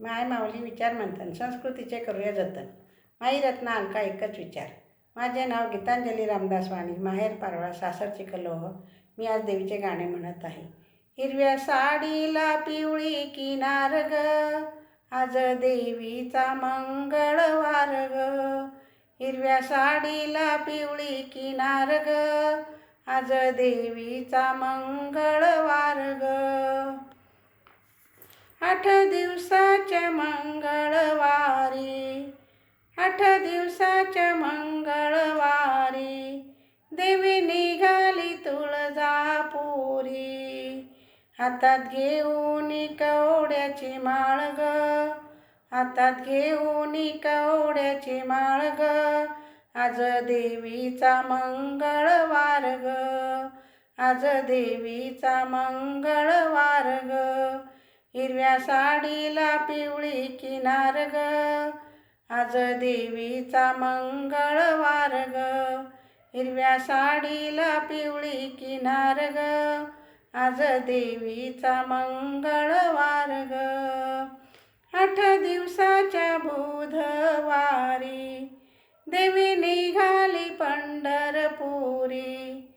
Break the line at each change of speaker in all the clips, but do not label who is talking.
माय माऊली विचार मंथन संस्कृतीचे करूया जतन. माई रत्ना अलका एकच विचार. माझे नाव गीतांजली रामदास वाणी माहेर पारवा सासर चिखलोह मी आज देवीचे गाणे म्हणत आहे. हिरव्या साडीला पिवळी किनार ग. आज देवीचा मंगळवार ग. हिरव्या साडीला पिवळी किनार ग. आज देवीचा मंगळवार ग. आठ दिवसाच्या मंगळवारी आठ दिवसाच्या मंगळवारी देवी निघाली तुळजापुरी. हातात घेऊन कवड्याची माळ ग हातात घेऊन कवड्याची माळ ग आज देवीचा मंगळवार ग आज देवीचा मंगळवार ग. हिरव्या साडीला पिवळी किनार ग. आज देवीचा मंगळवार ग. हिरव्या साडीला पिवळी किनार ग. आज देवीचा मंगळवार ग. आठ दिवसाच्या बुधवारी देवी निघाली पंढरपुरी.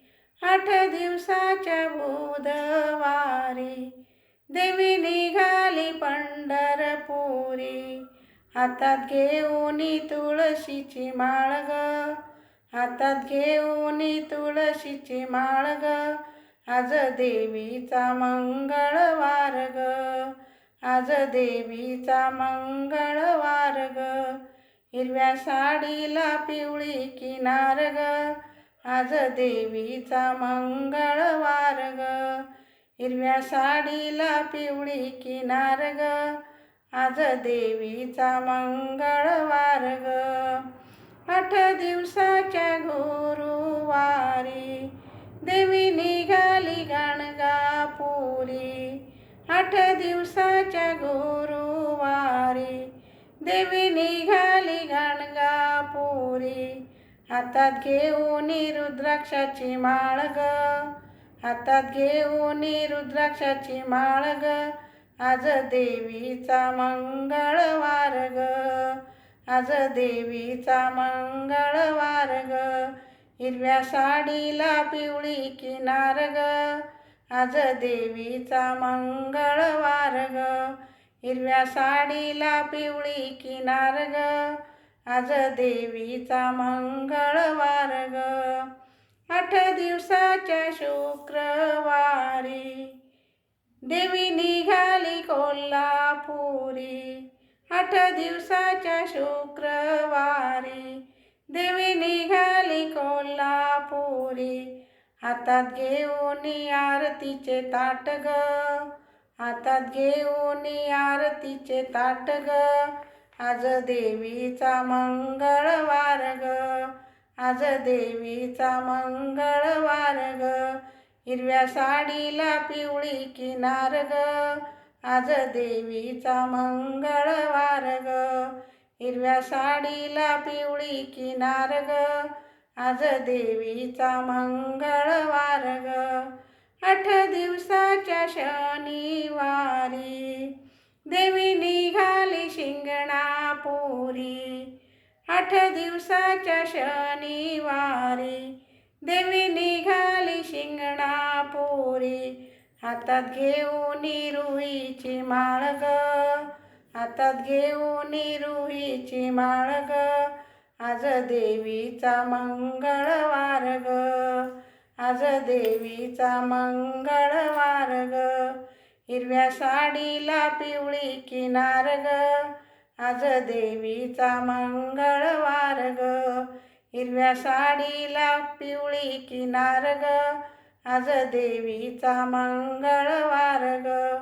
आठ दिवसाच्या बुधवारी देवी निघाली पंढरपुरी. हातात घेऊन तुळशीची माळ ग. हातात घेऊन तुळशीची माळ ग. आज देवीचा मंगळवार ग. आज देवीचा मंगळवार ग. हिरव्या साडीला पिवळी किनार ग. आज देवीचा मंगळवार ग. हिरव्या साडीला पिवळी किनार ग. आज देवीचा मंगळवार ग. आठ दिवसाच्या गुरुवारी देवी निघाली गाणगापुरी. आठ दिवसाच्या गुरुवारी देवी निघाली गाणगापुरी. हातात घेऊन रुद्राक्षाची माळ ग. हातात घेऊन रुद्राक्षाची माळ ग आज देवीचा मंगळवार ग. आज देवीचा मंगळवार ग. हिरव्या साडीला पिवळी किनार ग. आज देवीचा मंगळवार ग. हिरव्या साडीला पिवळी किनार ग. आज देवीचा मंगळवार ग. आठ दिवसाच्या शुक्रवारी देवी निघाली कोल्हापुरी. आठ दिवसाच्या शुक्रवारी देवी निघाली कोल्हापुरी. हातात घेऊन आरतीचे ताट ग. हातात घेऊन आरतीचे ताट ग. आज देवीचा मंगळवार आज देवीचा मंगळवार ग. हिरव्या साडीला पिवळी किनार ग. आज देवीचा मंगळवार ग. हिरव्या साडीला पिवळी किनार ग. आज देवीचा मंगळवार ग. आठ दिवसाच्या शनिवारी देवी निघाली शिंगणापुरी. आठ दिवसाच्या शनिवारी देवी निघाली शिंगणापुरी. हातात घेऊन रुईची माळ ग हातात घेऊन रुईची माळ ग आज देवीचा मंगळवार ग आज देवीचा मंगळवार ग. हिरव्या साडीला पिवळी किनार ग आज देवीचा मंगळवार ग. हिरव्या साडीला पिवळी किनार ग. आज देवीचा मंगळवार ग.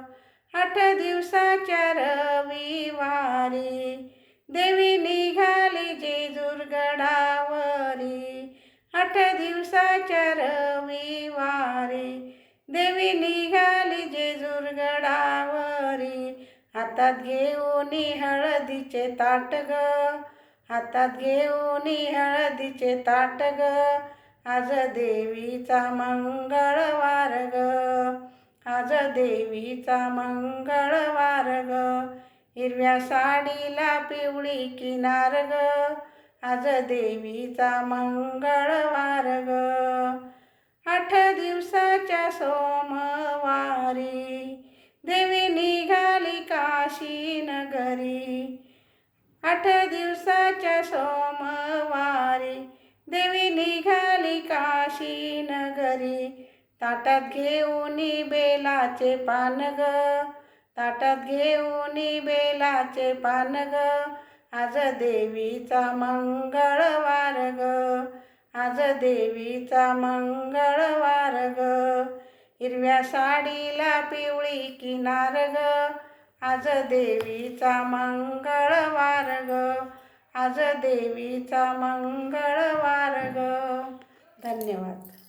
आठ दिवसाच्या रविवारी देवी निघाली जेजुरगडावरी आठ दिवसाच्या रविवारी देवी निघाली जेजुरगडावरी हातात घेऊन हळदीचे ताट ग. हातात घेऊन हळदीचे ताट ग. आज देवीचा मंगळवार ग. आज देवीचा मंगळवार ग. हिरव्या साडीला पिवळी किनार ग. आज देवीचा मंगळवार ग. आठ दिवसाच्या सोमवारी देवीनी काशी नगरी. आठ दिवसाच्या सोमवारी देवी निघाली काशी नगरी. ताटात घेऊन बेलाचे पान ग ताटात घेऊन बेलाचे पान ग आज देवीचा मंगळवार ग. आज देवीचा मंगळवार ग. हिरव्या साडीला पिवळी किनार ग. आज देवीचा मंगळवार ग. आज देवीचा मंगळवार ग. धन्यवाद.